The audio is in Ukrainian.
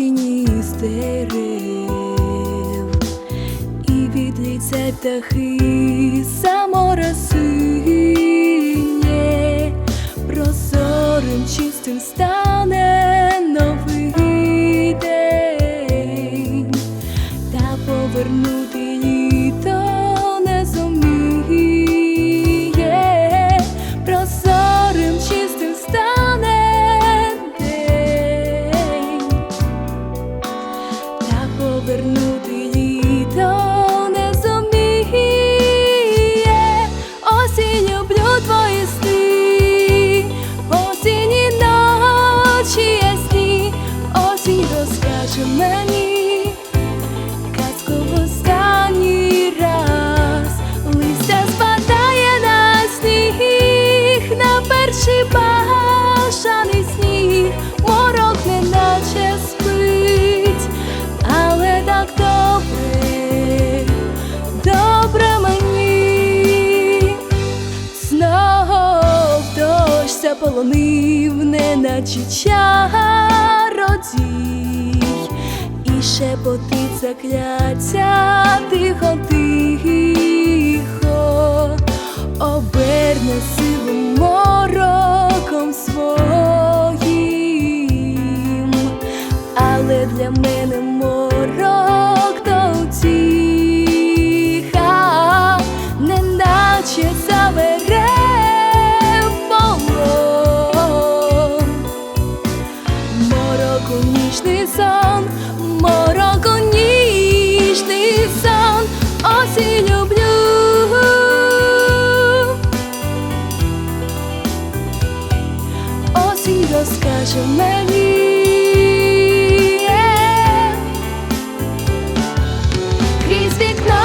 осінні з дерев і від лиця птахи. ternura. заполонив, неначе чародій, і шепотить закляття тихо, тихо, оберне силу мороком своїм, але для мене. плаче в мені крізь вікна.